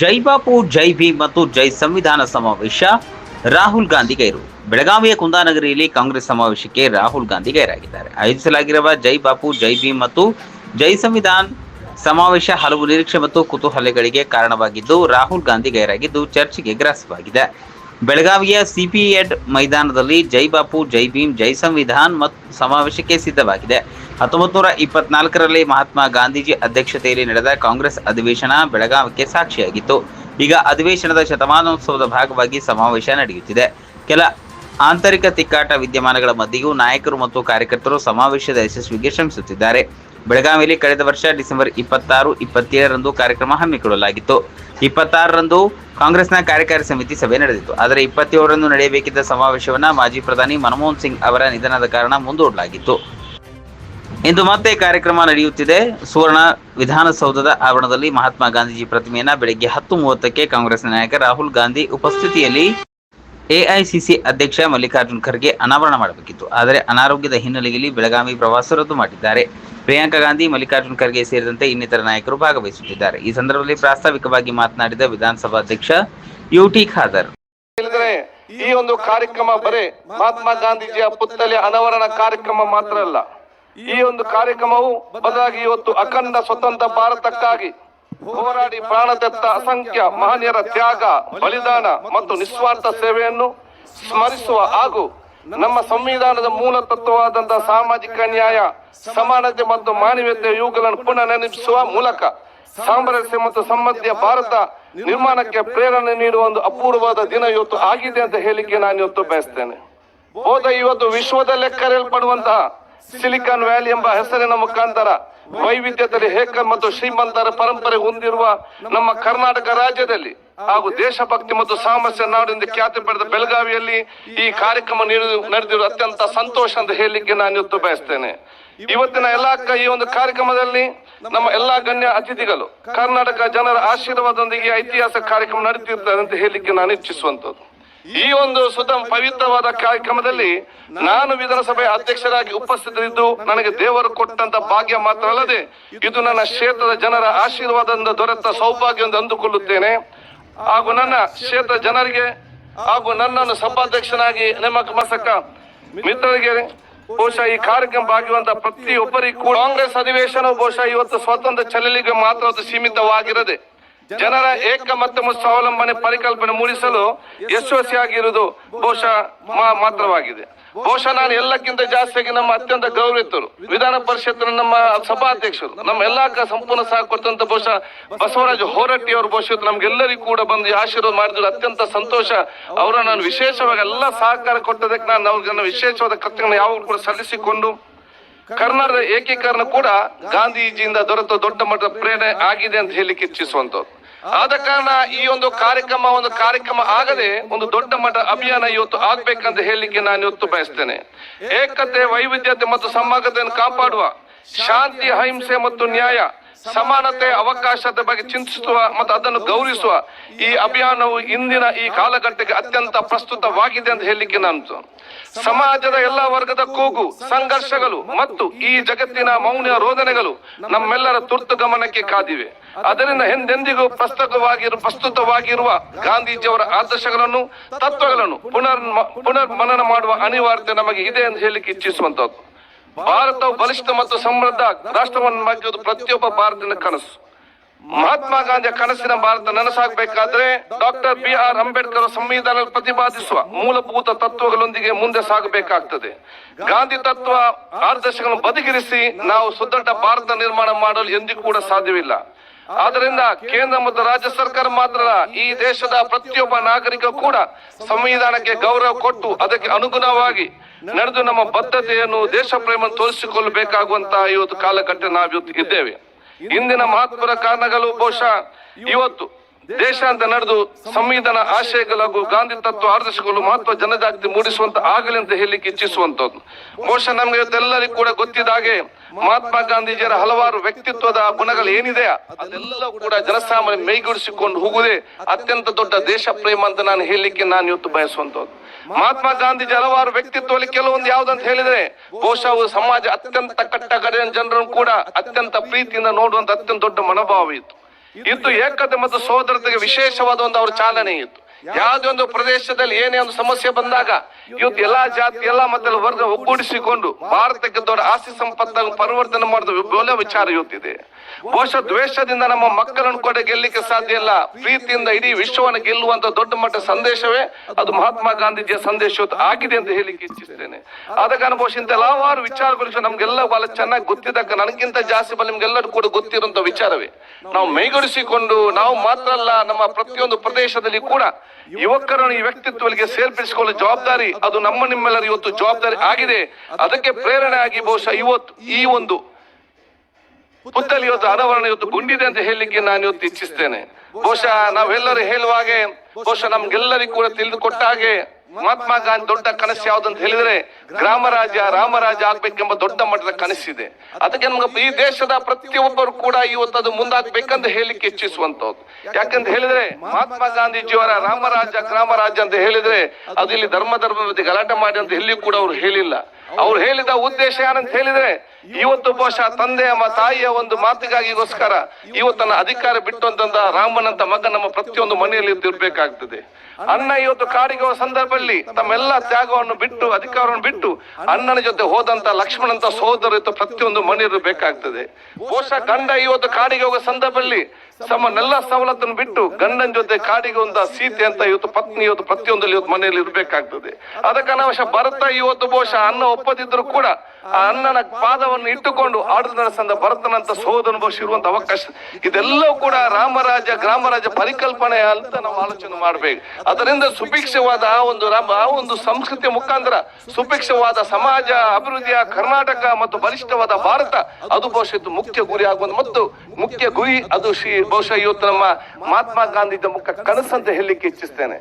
ಜೈ ಬಾಪು, ಜೈ ಭೀಮ್ ಮತ್ತು ಜೈ ಸಂವಿಧಾನ ಸಮಾವೇಶ ರಾಹುಲ್ ಗಾಂಧಿ ಗೈರು. ಬೆಳಗಾವಿಯ ಕುಂದಾನಗರಿಯಲ್ಲಿ ಕಾಂಗ್ರೆಸ್ ಸಮಾವೇಶಕ್ಕೆ ರಾಹುಲ್ ಗಾಂಧಿ ಗೈರಾಗಿದ್ದಾರೆ. ಆಯೋಜಿಸಲಾಗಿರುವ ಜೈ ಬಾಪು, ಜೈ ಭೀಮ್ ಮತ್ತು ಜೈ ಸಂವಿಧಾನ ಸಮಾವೇಶ ಹಲವು ನಿರೀಕ್ಷೆ ಮತ್ತು ಕುತೂಹಲಗಳಿಗೆ ಕಾರಣವಾಗಿದ್ದು, ರಾಹುಲ್ ಗಾಂಧಿ ಗೈರಾಗಿದ್ದು ಚರ್ಚೆಗೆ ಗ್ರಾಸವಾಗಿದೆ. ಬೆಳಗಾವಿಯ ಸಿಪಿಎಡ್ ಮೈದಾನದಲ್ಲಿ ಜೈ ಬಾಪು, ಜೈ ಭೀಮ್, ಜೈ ಸಂವಿಧಾನ್ ಮತ್ತು ಸಮಾವೇಶಕ್ಕೆ ಸಿದ್ಧವಾಗಿದೆ. ಹತ್ತೊಂಬತ್ತು ನೂರ ಇಪ್ಪತ್ನಾಲ್ಕರಲ್ಲಿ ಮಹಾತ್ಮ ಗಾಂಧೀಜಿ ಅಧ್ಯಕ್ಷತೆಯಲ್ಲಿ ನಡೆದ ಕಾಂಗ್ರೆಸ್ ಅಧಿವೇಶನ ಬೆಳಗಾವಿಗೆ ಸಾಕ್ಷಿಯಾಗಿತ್ತು. ಈಗ ಅಧಿವೇಶನದ ಶತಮಾನೋತ್ಸವದ ಭಾಗವಾಗಿ ಸಮಾವೇಶ ನಡೆಯುತ್ತಿದೆ. ಕೆಲ ಆಂತರಿಕ ತಿಕ್ಕಾಟ ವಿದ್ಯಮಾನಗಳ ಮಧ್ಯೆಯೂ ನಾಯಕರು ಮತ್ತು ಕಾರ್ಯಕರ್ತರು ಸಮಾವೇಶದ ಯಶಸ್ವಿಗೆ ಶ್ರಮಿಸುತ್ತಿದ್ದಾರೆ. ಬೆಳಗಾವಿಯಲ್ಲಿ ಕಳೆದ ವರ್ಷ ಡಿಸೆಂಬರ್ ಇಪ್ಪತ್ತಾರು, ಇಪ್ಪತ್ತೇಳರಂದು ಕಾರ್ಯಕ್ರಮ ಹಮ್ಮಿಕೊಳ್ಳಲಾಗಿತ್ತು. ಇಪ್ಪತ್ತಾರರಂದು ಕಾಂಗ್ರೆಸ್ನ ಕಾರ್ಯಕಾರಿ ಸಮಿತಿ ಸಭೆ ನಡೆದಿತ್ತು. ಆದರೆ ಇಪ್ಪತ್ತೇಳರಂದು ನಡೆಯಬೇಕಿದ್ದ ಸಮಾವೇಶವನ್ನು ಮಾಜಿ ಪ್ರಧಾನಿ ಮನಮೋಹನ್ ಸಿಂಗ್ ಅವರ ನಿಧನದ ಕಾರಣ ಮುಂದೂಡಲಾಗಿತ್ತು. ಇಂದು ಮತ್ತೆ ಕಾರ್ಯಕ್ರಮ ನಡೆಯುತ್ತಿದೆ. ಸುವರ್ಣ ವಿಧಾನಸೌಧದ ಆವರಣದಲ್ಲಿ ಮಹಾತ್ಮ ಗಾಂಧೀಜಿ ಪ್ರತಿಮೆಯನ್ನ ಬೆಳಗ್ಗೆ ಹತ್ತು ಮೂವತ್ತಕ್ಕೆ ಕಾಂಗ್ರೆಸ್ ನಾಯಕ ರಾಹುಲ್ ಗಾಂಧಿ ಉಪಸ್ಥಿತಿಯಲ್ಲಿ ಎಐಸಿಸಿ ಅಧ್ಯಕ್ಷ ಮಲ್ಲಿಕಾರ್ಜುನ್ ಖರ್ಗೆ ಅನಾವರಣ ಮಾಡಬೇಕಿತ್ತು. ಆದರೆ ಅನಾರೋಗ್ಯದ ಹಿನ್ನೆಲೆಯಲ್ಲಿ ಬೆಳಗಾವಿ ಪ್ರವಾಸ ರದ್ದು ಮಾಡಿದ್ದಾರೆ. ಪ್ರಿಯಾಂಕಾ ಗಾಂಧಿ, ಮಲ್ಲಿಕಾರ್ಜುನ್ ಖರ್ಗೆ ಸೇರಿದಂತೆ ಇನ್ನಿತರ ನಾಯಕರು ಭಾಗವಹಿಸುತ್ತಿದ್ದಾರೆ. ಈ ಸಂದರ್ಭದಲ್ಲಿ ಪ್ರಾಸ್ತಾವಿಕವಾಗಿ ಮಾತನಾಡಿದ ವಿಧಾನಸಭಾ ಅಧ್ಯಕ್ಷ ಯುಟಿ ಖಾದರ್. ಈ ಒಂದು ಕಾರ್ಯಕ್ರಮ ಬರೇ ಮಹಾತ್ಮ ಗಾಂಧೀಜಿಯ ಪುತ್ತಲೆ ಅನಾವರಣ ಕಾರ್ಯಕ್ರಮ ಮಾತ್ರ ಅಲ್ಲ. ಈ ಒಂದು ಕಾರ್ಯಕ್ರಮವು ಬದಲಾಗಿ ಇವತ್ತು ಅಖಂಡ ಸ್ವತಂತ್ರ ಭಾರತಕ್ಕಾಗಿ ಹೋರಾಡಿ ಪ್ರಾಣ ತೆತ್ತ ಅಸಂಖ್ಯ ಮಹನೀಯರ ತ್ಯಾಗ, ಬಲಿದಾನ ಮತ್ತು ನಿಸ್ವಾರ್ಥ ಸೇವೆಯನ್ನು ಸ್ಮರಿಸುವ ಹಾಗೂ ನಮ್ಮ ಸಂವಿಧಾನದ ಮೂಲ ತತ್ವವಾದಂತಹ ಸಾಮಾಜಿಕ ನ್ಯಾಯ, ಸಮಾನತೆ ಮತ್ತು ಮಾನವೀಯತೆ ಇವುಗಳನ್ನು ಪುನಃ ನೆನಪಿಸುವ ಮೂಲಕ ಸಾಮರಸ್ಯ ಮತ್ತು ಸಮೃದ್ಧಿಯ ಭಾರತ ನಿರ್ಮಾಣಕ್ಕೆ ಪ್ರೇರಣೆ ನೀಡುವ ಒಂದು ಅಪೂರ್ವವಾದ ದಿನ ಇವತ್ತು ಆಗಿದೆ ಅಂತ ಹೇಳಿಕೆ ನಾನು ಇವತ್ತು ಬಯಸ್ತೇನೆ. ಹೋದ ಇವತ್ತು ವಿಶ್ವದಲ್ಲೇ ಕರೆಯಲ್ಪಡುವಂತಹ ಸಿಲಿಕಾನ್ ವ್ಯಾಲಿ ಎಂಬ ಹೆಸರಿನ ಮುಖಾಂತರ ವೈವಿಧ್ಯತೆಯಲ್ಲಿ ಹೇಕರ್ ಮತ್ತು ಶ್ರೀಮಂತರ ಪರಂಪರೆ ಹೊಂದಿರುವ ನಮ್ಮ ಕರ್ನಾಟಕ ರಾಜ್ಯದಲ್ಲಿ ಹಾಗೂ ದೇಶಭಕ್ತಿ ಮತ್ತು ಸಾಮರಸ್ಯ ನಾಡು ಎಂದು ಖ್ಯಾತಿ ಪಡೆದ ಬೆಳಗಾವಿಯಲ್ಲಿ ಈ ಕಾರ್ಯಕ್ರಮ ನೀಡಿ- ನಡೆದಿರುವ ಅತ್ಯಂತ ಸಂತೋಷ ಅಂತ ಹೇಳಲಿಕ್ಕೆ ನಾನು ಇವತ್ತು ಬಯಸ್ತೇನೆ. ಇವತ್ತಿನ ಎಲ್ಲಾ ಈ ಒಂದು ಕಾರ್ಯಕ್ರಮದಲ್ಲಿ ನಮ್ಮ ಎಲ್ಲಾ ಗಣ್ಯ ಅತಿಥಿಗಳು ಕರ್ನಾಟಕ ಜನರ ಆಶೀರ್ವಾದದೊಂದಿಗೆ ಐತಿಹಾಸಿಕ ಕಾರ್ಯಕ್ರಮ ನಡೆದಿರ್ತಾರೆ ಅಂತ ಹೇಳಲಿಕ್ಕೆ ನಾನು ಇಚ್ಛಿಸುವಂತದ್ದು ಈ ಒಂದು ಸುತ ಪವಿತ್ರವಾದ ಕಾರ್ಯಕ್ರಮದಲ್ಲಿ ನಾನು ವಿಧಾನಸಭೆ ಅಧ್ಯಕ್ಷರಾಗಿ ಉಪಸ್ಥಿತರಿದ್ದು ನನಗೆ ದೇವರು ಕೊಟ್ಟಂತ ಭಾಗ್ಯ ಮಾತ್ರ ಅಲ್ಲದೆ ಇದು ನನ್ನ ಕ್ಷೇತ್ರದ ಜನರ ಆಶೀರ್ವಾದದಿಂದ ದೊರೆತ ಸೌಭಾಗ್ಯ ಎಂದು ಅಂದುಕೊಳ್ಳುತ್ತೇನೆ. ಹಾಗೂ ನನ್ನ ಕ್ಷೇತ್ರ ಜನರಿಗೆ ಹಾಗೂ ನನ್ನನ್ನು ಸಭಾಧ್ಯಕ್ಷನಾಗಿ ನೇಮಕ ಮಸಕ ಮಿತ್ರರಿಗೆ ಬಹುಶಃ ಈ ಕಾರ್ಯಕ್ರಮ ಭಾಗಿಯುವಂತ ಪ್ರತಿಯೊಬ್ಬರಿಗೂ ಕಾಂಗ್ರೆಸ್ ಅಧಿವೇಶನ ಬಹುಶಃ ಇವತ್ತು ಸ್ವತಂತ್ರ ಚಲಲಿಗೆ ಮಾತ್ರ ಅದು ಸೀಮಿತವಾಗಿರದೆ ಜನರ ಏಕ ಮತ್ತು ಸ್ವಾವಲಂಬನೆ ಪರಿಕಲ್ಪನೆ ಮೂಡಿಸಲು ಯಶಸ್ವಿಯಾಗಿರುವುದು ಬಹುಶಃ ಮಾತ್ರವಾಗಿದೆ. ಬಹುಶಃ ನಾನು ಎಲ್ಲಕ್ಕಿಂತ ಜಾಸ್ತಿಯಾಗಿ ನಮ್ಮ ಅತ್ಯಂತ ಗೌರವಿತರು ವಿಧಾನ ಪರಿಷತ್ನ ನಮ್ಮ ಸಭಾಧ್ಯಕ್ಷರು, ನಮ್ಮ ಎಲ್ಲಾ ಸಂಪೂರ್ಣ ಸಹ ಕೊಟ್ಟಂತ ಬಹುಶಃ ಬಸವರಾಜ ಹೋರಟ್ಟಿ ಅವರು ಬಹುಶಃ ನಮ್ಗೆಲ್ಲರಿಗೂ ಕೂಡ ಬಂದು ಆಶೀರ್ವಾದ ಮಾಡಿದ್ರು ಅತ್ಯಂತ ಸಂತೋಷ. ಅವರ ನಾನು ವಿಶೇಷವಾಗಿ ಎಲ್ಲ ಸಹಕಾರ ಕೊಟ್ಟದಕ್ಕೆ ನಾನು ಅವ್ರಿಗೆ ವಿಶೇಷವಾದ ಕೃತ್ಯಗಳನ್ನು ಯಾವಾಗ ಕೂಡ ಸಲ್ಲಿಸಿಕೊಂಡು ಕರ್ನಾಟಕದ ಏಕೀಕರಣ ಕೂಡ ಗಾಂಧೀಜಿಯಿಂದ ದೊರೆತ ದೊಡ್ಡ ಮಟ್ಟದ ಪ್ರೇರಣೆ ಆಗಿದೆ ಅಂತ ಹೇಳಿಕ್ಕೆ ಇಚ್ಛಿಸುವಂತದ್ದು ಆದ ಕಾರಣ ಈ ಒಂದು ಕಾರ್ಯಕ್ರಮ ಒಂದು ಕಾರ್ಯಕ್ರಮ ಆಗದೆ ಒಂದು ದೊಡ್ಡ ಮಟ್ಟ ಅಭಿಯಾನ ಇವತ್ತು ಆಗ್ಬೇಕಂತ ಹೇಳಲಿಕ್ಕೆ ನಾನು ಇವತ್ತು ಬಯಸ್ತೇನೆ. ಏಕತೆ, ವೈವಿಧ್ಯತೆ ಮತ್ತು ಸಮಗ್ರತೆಯನ್ನು ಕಾಪಾಡುವ ಶಾಂತಿ, ಅಹಿಂಸೆ ಮತ್ತು ನ್ಯಾಯ ಸಮಾನತೆ, ಅವಕಾಶದ ಬಗ್ಗೆ ಚಿಂತಿಸುವ ಮತ್ತು ಅದನ್ನು ಗೌರವಿಸುವ ಈ ಅಭಿಯಾನವು ಇಂದಿನ ಈ ಕಾಲಘಟ್ಟಕ್ಕೆ ಅತ್ಯಂತ ಪ್ರಸ್ತುತವಾಗಿದೆ ಅಂತ ಹೇಳಲಿಕ್ಕೆ ನಾನು ಸಮಾಜದ ಎಲ್ಲ ವರ್ಗದ ಕೂಗು, ಸಂಘರ್ಷಗಳು ಮತ್ತು ಈ ಜಗತ್ತಿನ ಮೌನ ರೋದನೆಗಳು ನಮ್ಮೆಲ್ಲರ ತುರ್ತು ಗಮನಕ್ಕೆ ಕಾದಿವೆ. ಅದರಿಂದ ಎಂದೆಂದಿಗೂ ಪ್ರಸ್ತುತವಾಗಿರುವ ಪ್ರಸ್ತುತವಾಗಿರುವ ಗಾಂಧೀಜಿಯವರ ಆದರ್ಶಗಳನ್ನು, ತತ್ವಗಳನ್ನು ಪುನರ್ ಪುನರ್ ಮನನ ಮಾಡುವ ಅನಿವಾರ್ಯತೆ ನಮಗೆ ಇದೆ ಎಂದು ಹೇಳಲಿಕ್ಕೆ ಇಚ್ಛಿಸುವಂತದ್ದು ಭಾರತವು ಬಲಿಷ್ಠ ಮತ್ತು ಸಮೃದ್ಧ ರಾಷ್ಟ್ರವನ್ನು ಮಾಡುವುದು ಪ್ರತಿಯೊಬ್ಬ ಭಾರತದ ಕನಸು. ಮಹಾತ್ಮ ಗಾಂಧಿಯ ಕನಸಿನ ಭಾರತ ನನಸಾಗಬೇಕಾದ್ರೆ ಡಾಕ್ಟರ್ ಬಿ ಆರ್ ಅಂಬೇಡ್ಕರ್ ಸಂವಿಧಾನ ಪ್ರತಿಪಾದಿಸುವ ಮೂಲಭೂತ ತತ್ವಗಳೊಂದಿಗೆ ಮುಂದೆ ಸಾಗಬೇಕಾಗ್ತದೆ. ಗಾಂಧಿ ತತ್ವ ಆದರ್ಶಗಳನ್ನು ಬದಿಗಿರಿಸಿ ನಾವು ಸುದೃಢ ಭಾರತ ನಿರ್ಮಾಣ ಮಾಡಲು ಎಂದಿಗೂ ಕೂಡ ಸಾಧ್ಯವಿಲ್ಲ. ಆದ್ದರಿಂದ ಕೇಂದ್ರ ಮತ್ತು ರಾಜ್ಯ ಸರ್ಕಾರ ಮಾತ್ರ ಈ ದೇಶದ ಪ್ರತಿಯೊಬ್ಬ ನಾಗರಿಕ ಕೂಡ ಸಂವಿಧಾನಕ್ಕೆ ಗೌರವ ಕೊಟ್ಟು ಅದಕ್ಕೆ ಅನುಗುಣವಾಗಿ ನಡೆದು ನಮ್ಮ ಬದ್ಧತೆಯನ್ನು ದೇಶ ಪ್ರೇಮ ತೋರಿಸಿಕೊಳ್ಳಬೇಕಾಗುವಂತಹ ಇವತ್ತು ಕಾಲಘಟ್ಟ ನಾವು ಇದ್ದೇವೆ. ಇಂದಿನ ಮಹತ್ವದ ಕಾರಣಗಳು ಬಹುಶಃ ಇವತ್ತು ದೇಶ ಅಂತ ನಡೆದು ಸಂವಿಧಾನ ಆಶಯಗಳು ಹಾಗೂ ಗಾಂಧಿ ತತ್ವ ಆದರ್ಶಗಳು ಮಹತ್ವ ಜನಜಾಗೃತಿ ಮೂಡಿಸುವಂತ ಆಗಲಿ ಅಂತ ಹೇಳಲಿಕ್ಕೆ ಇಚ್ಛಿಸುವಂತದ್ದು. ಬಹುಶಃ ನಮ್ಗೆ ಇವತ್ತೆಲ್ಲರಿಗೂ ಕೂಡ ಗೊತ್ತಿದ್ದ ಹಾಗೆ ಮಹಾತ್ಮ ಗಾಂಧೀಜಿಯರ ಹಲವಾರು ವ್ಯಕ್ತಿತ್ವದ ಗುಣಗಳು ಏನಿದೆ, ಅದೆಲ್ಲವೂ ಕೂಡ ಜನಸಾಮಾನ್ಯ ಮೈಗೂಡಿಸಿಕೊಂಡು ಹೋಗುವುದೇ ಅತ್ಯಂತ ದೊಡ್ಡ ದೇಶ ಪ್ರೇಮ ಅಂತ ನಾನು ಹೇಳಲಿಕ್ಕೆ ನಾನು ಇವತ್ತು ಬಯಸುವಂತದ್ದು. ಮಹಾತ್ಮ ಗಾಂಧೀಜಿ ಹಲವಾರು ವ್ಯಕ್ತಿತ್ವದಲ್ಲಿ ಕೆಲವೊಂದು ಯಾವ್ದಂತ ಹೇಳಿದ್ರೆ, ಬಹುಶಃ ಸಮಾಜ ಅತ್ಯಂತ ಕಟ್ಟಕಡೆಯ ಜನರನ್ನು ಕೂಡ ಅತ್ಯಂತ ಪ್ರೀತಿಯಿಂದ ನೋಡುವಂತ ಅತ್ಯಂತ ದೊಡ್ಡ ಮನೋಭಾವ ಇತ್ತು. ಇದು ಏಕತೆ ಮತ್ತು ಸೋದರತೆಗೆ ವಿಶೇಷವಾದ ಒಂದು ಅವರ ಚಾಲನೆ ಇತ್ತು ಯಾವುದೇ ಒಂದು ಪ್ರದೇಶದಲ್ಲಿ ಏನೇ ಒಂದು ಸಮಸ್ಯೆ ಬಂದಾಗ ಇವತ್ತು ಎಲ್ಲಾ ಜಾತಿ, ಎಲ್ಲಾ ಮತ್ತೆ ವರ್ಗ ಒಗ್ಗೂಡಿಸಿಕೊಂಡು ಭಾರತಕ್ಕೆ ದೊಡ್ಡ ಆಸ್ತಿ ಸಂಪತ್ತನ್ನು ಪರಿವರ್ತನೆ ಮಾಡಿದ ವಿಚಾರ ಇವತ್ತಿದೆ ಬಹುಶಃ ದ್ವೇಷದಿಂದ ನಮ್ಮ ಮಕ್ಕಳನ್ನು ಕೂಡ ಗೆಲ್ಲಿಕ್ಕೆ ಸಾಧ್ಯ ಇಲ್ಲ. ಪ್ರೀತಿಯಿಂದ ಇಡೀ ವಿಶ್ವವನ್ನು ಗೆಲ್ಲುವಂತ ದೊಡ್ಡ ಮಟ್ಟ ಸಂದೇಶವೇ ಅದು ಮಹಾತ್ಮ ಗಾಂಧೀಜಿಯ ಸಂದೇಶ ಆಗಿದೆ ಅಂತ ಹೇಳಿಕ್ಕೆ ಇಚ್ಛಿಸ್ತೇನೆ. ಆದ ಕಾರಣ ಬಹುಶಃ ಇಂಥ ಹಲವಾರು ವಿಚಾರಗಳು ನಮ್ಗೆಲ್ಲ ಬಹಳ ಚೆನ್ನಾಗಿ ಗೊತ್ತಿದ್ದಕ್ಕ ನನಗಿಂತ ಜಾಸ್ತಿ ಬಲ್ಲ ನಿಮ್ಗೆಲ್ಲರೂ ಕೂಡ ಗೊತ್ತಿರುವಂತ ವಿಚಾರವೇ. ನಾವು ಮೈಗೂಡಿಸಿಕೊಂಡು ನಾವು ಮಾತ್ರ ಅಲ್ಲ, ನಮ್ಮ ಪ್ರತಿಯೊಂದು ಪ್ರದೇಶದಲ್ಲಿ ಕೂಡ ಯುವಕರನ್ನು ಈ ವ್ಯಕ್ತಿತ್ವಗಳಿಗೆ ಸೇರ್ಪಡಿಸಿಕೊಳ್ಳುವ ಜವಾಬ್ದಾರಿ ಅದು ನಮ್ಮ ನಿಮ್ಮೆಲ್ಲರ ಇವತ್ತು ಜವಾಬ್ದಾರಿ ಆಗಿದೆ. ಅದಕ್ಕೆ ಪ್ರೇರಣೆ ಆಗಿ ಬಹುಶಃ ಇವತ್ತು ಈ ಒಂದು ಪುತ್ತಲಿ ಇವತ್ತು ಅನಾವರಣ ಇವತ್ತು ಗುಂಡಿದೆ ಅಂತ ಹೇಳಲಿಕ್ಕೆ ನಾನು ಇವತ್ತು ಇಚ್ಛಿಸ್ತೇನೆ. ಬಹುಶಃ ನಾವೆಲ್ಲರೂ ಹೇಳುವಾಗೆ ಬಹುಶಃ ನಮ್ಗೆಲ್ಲರಿಗೂ ಕೂಡ ತಿಳಿದುಕೊಟ್ಟ ಹಾಗೆ ಮಹಾತ್ಮ ಗಾಂಧಿ ದೊಡ್ಡ ಕನಸು ಯಾವ್ದಂತ ಹೇಳಿದ್ರೆ ಗ್ರಾಮರಾಜ ರಾಮರಾಜ ಆಗ್ಬೇಕೆಂಬ ದೊಡ್ಡ ಮಟ್ಟದ ಕನಸಿದೆ. ಅದಕ್ಕೆ ನಮ್ಗೆ ಈ ದೇಶದ ಪ್ರತಿಯೊಬ್ಬರು ಕೂಡ ಇವತ್ತು ಅದು ಮುಂದಾಗ್ಬೇಕಂತ ಹೇಳಲಿಕ್ಕೆ ಇಚ್ಛಿಸುವಂತದ್ದು ಯಾಕಂತ ಹೇಳಿದ್ರೆ ಮಹಾತ್ಮ ಗಾಂಧೀಜಿಯವರ ರಾಮರಾಜ ಗ್ರಾಮರಾಜ ಅಂತ ಹೇಳಿದ್ರೆ ಅದು ಇಲ್ಲಿ ಧರ್ಮ ಧರ್ಮದ ಗಲಾಟೆ ಮಾಡಿ ಅಂತ ಎಲ್ಲಿಯೂ ಕೂಡ ಅವ್ರು ಹೇಳಿಲ್ಲ. ಅವ್ರು ಹೇಳಿದ ಉದ್ದೇಶ ಏನಂತ ಹೇಳಿದ್ರೆ ಇವತ್ತು ಬಹುಶಃ ತಂದೆ ಎಂಬ ತಾಯಿಯ ಒಂದು ಮಾತಿಗಾಗಿಗೋಸ್ಕರ ಇವತ್ತನ್ನ ಅಧಿಕಾರ ಬಿಟ್ಟು ಅಂತಂದ ರಾಮನಂತ ಮಗ ನಮ್ಮ ಪ್ರತಿಯೊಂದು ಮನೆಯಲ್ಲಿ ಇರ್ಬೇಕಾಗ್ತದೆ. ಅಣ್ಣ ಇವತ್ತು ಕಾಡಿಗೆ ಸಂದರ್ಭದಲ್ಲಿ ತಮ್ಮೆಲ್ಲ ತ್ಯಾಗವನ್ನು ಬಿಟ್ಟು, ಅಧಿಕಾರವನ್ನು ಬಿಟ್ಟು ಅಣ್ಣನ ಜೊತೆ ಹೋದಂತ ಲಕ್ಷ್ಮಣಂತ ಸಹೋದರ ಇವತ್ತು ಪ್ರತಿಯೊಂದು ಮನೆಯಲ್ಲಿ ಬೇಕಾಗ್ತದೆ ಬಹುಶಃ ಗಂಡ ಇವತ್ತು ಕಾಡಿಗೆ ಹೋಗೋ ಸಂದರ್ಭದಲ್ಲಿ ತಮ್ಮನ್ನೆಲ್ಲ ಸವಲತ್ತನ್ನು ಬಿಟ್ಟು ಗಂಡನ ಜೊತೆ ಕಾಡಿಗೆ ಒಂದು ಸೀತೆ ಅಂತ ಇವತ್ತು ಪತ್ನಿ ಇವತ್ತು ಪ್ರತಿಯೊಂದಲ್ಲಿ ಇವತ್ತು ಮನೆಯಲ್ಲಿ ಇರ್ಬೇಕಾಗ್ತದೆ. ಅದಕ್ಕೆ ನಾವು ಭರತ ಇವತ್ತು ಬಹುಶಃ ಅನ್ನ ಒಪ್ಪದಿದ್ರು ಕೂಡ ಆ ಅಣ್ಣನ ಪಾದವನ್ನು ಇಟ್ಟುಕೊಂಡು ಆಡಳಿತ ಸಂದ ಭರತನಂತ ಇರುವಂತ ಅವಕಾಶ. ಇದೆಲ್ಲವೂ ಕೂಡ ರಾಮರಾಜ, ಗ್ರಾಮರಾಜ ಪರಿಕಲ್ಪನೆ ಅಂತ ನಾವು ಆಲೋಚನೆ ಮಾಡ್ಬೇಕು. ಅದರಿಂದ ಸುಭಿಕ್ಷವಾದ ಆ ಒಂದು ರಾಮ, ಆ ಒಂದು ಸಂಸ್ಕೃತಿಯ ಮುಖಾಂತರ ಸುಭಿಕ್ಷವಾದ ಸಮಾಜ ಅಭಿವೃದ್ಧಿಯ ಕರ್ನಾಟಕ ಮತ್ತು ಬಲಿಷ್ಠವಾದ ಭಾರತ, ಅದು ಇದು ಮುಖ್ಯ ಗುರಿ ಆಗುವುದು ಮತ್ತು ಮುಖ್ಯ ಗುರಿ ಅದು ಶ್ರೀ ಬಹುಶಃ ಇವತ್ತು ನಮ್ಮ ಮಹಾತ್ಮ ಗಾಂಧಿ ಮುಖ ಕನಸಂತ ಹೇಳಲಿಕ್ಕೆ ಇಚ್ಛಿಸ್ತೇನೆ.